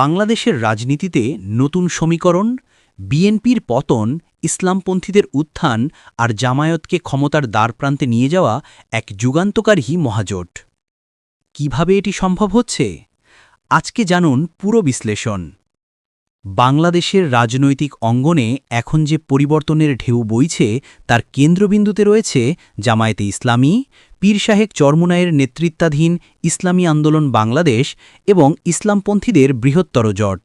বাংলাদেশের রাজনীতিতে নতুন সমীকরণ, বিএনপির পতন, ইসলামপন্থীদের উত্থান আর জামায়াতকে ক্ষমতার দ্বারপ্রান্তে নিয়ে যাওয়া এক যুগান্তকারী মহাজোট। কীভাবে এটি সম্ভব হচ্ছে? আজকে জানুন পুরো বিশ্লেষণ। বাংলাদেশের রাজনৈতিক অঙ্গনে এখন যে পরিবর্তনের ঢেউ বইছে, তার কেন্দ্রবিন্দুতে রয়েছে জামায়াতে ইসলামী, পীর সাহেব চরমুনায়ের নেতৃত্বাধীন ইসলামী আন্দোলন বাংলাদেশ এবং ইসলামপন্থীদের বৃহত্তর জট।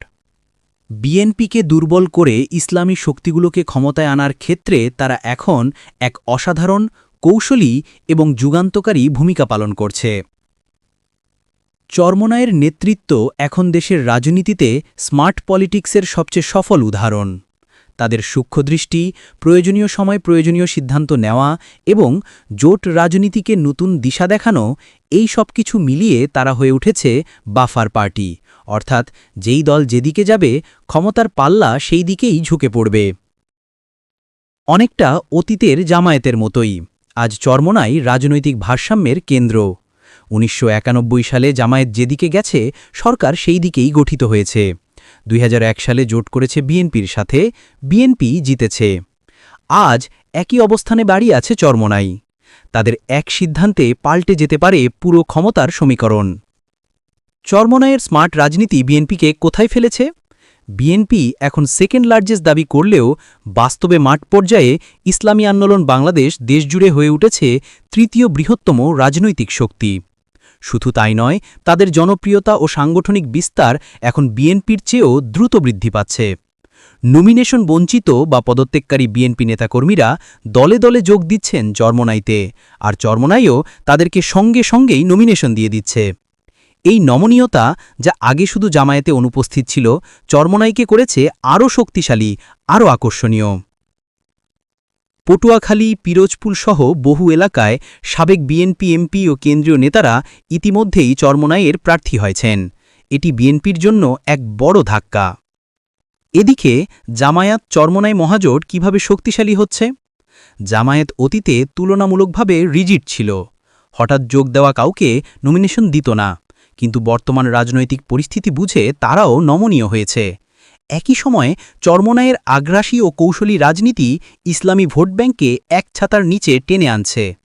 বিএনপিকে দুর্বল করে ইসলামী শক্তিগুলোকে ক্ষমতায় আনার ক্ষেত্রে তারা এখন এক অসাধারণ, কৌশলী এবং যুগান্তকারী ভূমিকা পালন করছে। চরমনায়ের নেতৃত্ব এখন দেশের রাজনীতিতে স্মার্ট পলিটিক্সের সবচেয়ে সফল উদাহরণ। তাদের সূক্ষ্মদৃষ্টি, প্রয়োজনীয় সময় প্রয়োজনীয় সিদ্ধান্ত নেওয়া এবং জোট রাজনীতিকে নতুন দিশা দেখানো, এই সব কিছু মিলিয়ে তারা হয়ে উঠেছে বাফার পার্টি। অর্থাৎ যেই দল যেদিকে যাবে, ক্ষমতার পাল্লা সেই দিকেই ঝুঁকে পড়বে। অনেকটা অতীতের জামায়াতের মতোই। আজ চরমনাই রাজনৈতিক ভারসাম্যের কেন্দ্র। উনিশশো একানব্বই সালে জামায়াত যেদিকে গেছে, সরকার সেই দিকেই গঠিত হয়েছে। দুই হাজার এক সালে জোট করেছে বিএনপির সাথে, বিএনপি জিতেছে। আজ একই অবস্থানে বাড়িয়ে আছে চরমনাই। তাদের এক সিদ্ধান্তে পাল্টে যেতে পারে পুরো ক্ষমতার সমীকরণ। চরমনায়ের স্মার্ট রাজনীতি বিএনপিকে কোথায় ফেলেছে? বিএনপি এখন সেকেন্ড লার্জেস্ট দাবি করলেও বাস্তবে মাঠ পর্যায়ে ইসলামী আন্দোলন বাংলাদেশ দেশজুড়ে হয়ে উঠেছে তৃতীয় বৃহত্তম রাজনৈতিক শক্তি। শুধু তাই নয়, তাদের জনপ্রিয়তা ও সাংগঠনিক বিস্তার এখন বিএনপির চেয়েও দ্রুত বৃদ্ধি পাচ্ছে। নমিনেশন বঞ্চিত বা পদত্যাগকারী বিএনপি নেতাকর্মীরা দলে দলে যোগ দিচ্ছেন চরমনাইতে, আর চরমনাইও তাদেরকে সঙ্গে সঙ্গেই নমিনেশন দিয়ে দিচ্ছে। এই নমনীয়তা যা আগে শুধু জামায়াতে অনুপস্থিত ছিল, চরমনাইকে করেছে আরও শক্তিশালী, আরও আকর্ষণীয়। পটুয়াখালী, পিরোজপুর সহ বহু এলাকায় সাবেক বিএনপি, এমপি ও কেন্দ্রীয় নেতারা ইতিমধ্যেই চরমনাইয়ের প্রার্থী হয়েছেন। এটি বিএনপির জন্য এক বড় ধাক্কা। এদিকে জামায়াত চরমনাই মহাজোট কীভাবে শক্তিশালী হচ্ছে? জামায়াত অতীতে তুলনামূলকভাবে রিজিট ছিল। হঠাৎ যোগ দেওয়া কাউকে নমিনেশন দিত না। কিন্তু বর্তমান রাজনৈতিক পরিস্থিতি বুঝে তারাও নমনীয় হয়েছে। একই সময়ে চরমনায়ের আগ্রাসী ও কৌশলী রাজনীতি ইসলামী ভোট ব্যাংককে এক ছাতার নিচে টেনে আনছে।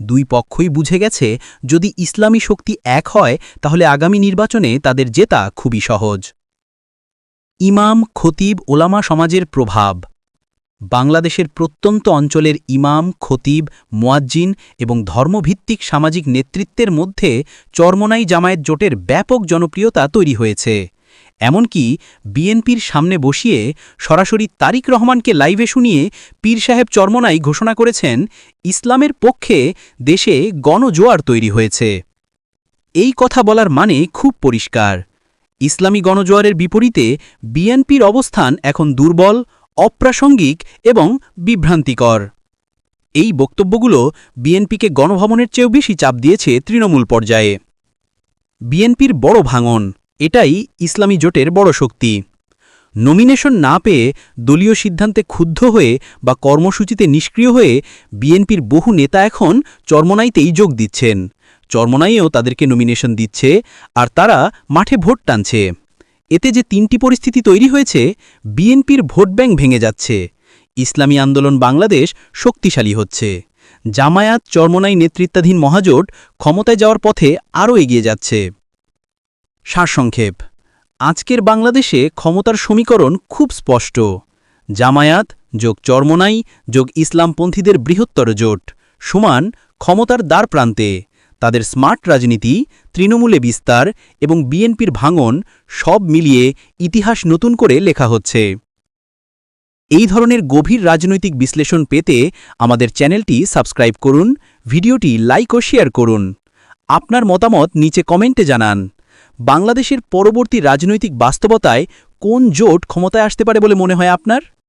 দুই পক্ষই বুঝে গেছে, যদি ইসলামী শক্তি এক হয়, তাহলে আগামী নির্বাচনে তাদের জেতা খুবই সহজ। ইমাম, খতিব, ওলামা সমাজের প্রভাব। বাংলাদেশের প্রত্যন্ত অঞ্চলের ইমাম, খতিব, মোয়াজ্জিন এবং ধর্মভিত্তিক সামাজিক নেতৃত্বের মধ্যে চরমনাই জামায়াত জোটের ব্যাপক জনপ্রিয়তা তৈরি হয়েছে। এমনকি বিএনপির সামনে বসিয়ে সরাসরি তারিক রহমানকে লাইভে শুনিয়ে পীর সাহেব চরমনাই ঘোষণা করেছেন, ইসলামের পক্ষে দেশে গণজোয়ার তৈরি হয়েছে। এই কথা বলার মানে খুব পরিষ্কার। ইসলামী গণজোয়ারের বিপরীতে বিএনপির অবস্থান এখন দুর্বল, অপ্রাসঙ্গিক এবং বিভ্রান্তিকর। এই বক্তব্যগুলো বিএনপিকে গণভবনের চেয়েও বেশি চাপ দিয়েছে তৃণমূল পর্যায়ে। বিএনপির বড় ভাঙন। এটাই ইসলামী জোটের বড় শক্তি। নমিনেশন না পেয়ে দলীয় সিদ্ধান্তে ক্ষুব্ধ হয়ে বা কর্মসূচিতে নিষ্ক্রিয় হয়ে বিএনপির বহু নেতা এখন চরমনাইতেই যোগ দিচ্ছেন। চরমনাইয়েও তাদেরকে নমিনেশন দিচ্ছে আর তারা মাঠে ভোট টানছে। এতে যে তিনটি পরিস্থিতি তৈরি হয়েছে, বিএনপির ভোট ব্যাংক ভেঙে যাচ্ছে। ইসলামী আন্দোলন বাংলাদেশ শক্তিশালী হচ্ছে। জামায়াত চরমনাই নেতৃত্বাধীন মহাজোট ক্ষমতায় যাওয়ার পথে আরও এগিয়ে যাচ্ছে। সারসংক্ষেপ। আজকের বাংলাদেশে ক্ষমতার সমীকরণ খুব স্পষ্ট। জামায়াত যোগ চরমনাই যোগ ইসলামপন্থীদের বৃহত্তর জোট সমান ক্ষমতার দ্বার প্রান্তে। তাদের স্মার্ট রাজনীতি, তৃণমূলে বিস্তার এবং বিএনপির ভাঙন সব মিলিয়ে ইতিহাস নতুন করে লেখা হচ্ছে। এই ধরনের গভীর রাজনৈতিক বিশ্লেষণ পেতে আমাদের চ্যানেলটি সাবস্ক্রাইব করুন, ভিডিওটি লাইক ও শেয়ার করুন। আপনার মতামত নিচে কমেন্টে জানান। বাংলাদেশের পরবর্তী রাজনৈতিক বাস্তবতায় কোন জোট ক্ষমতায় আসতে পারে বলে মনে হয় আপনার?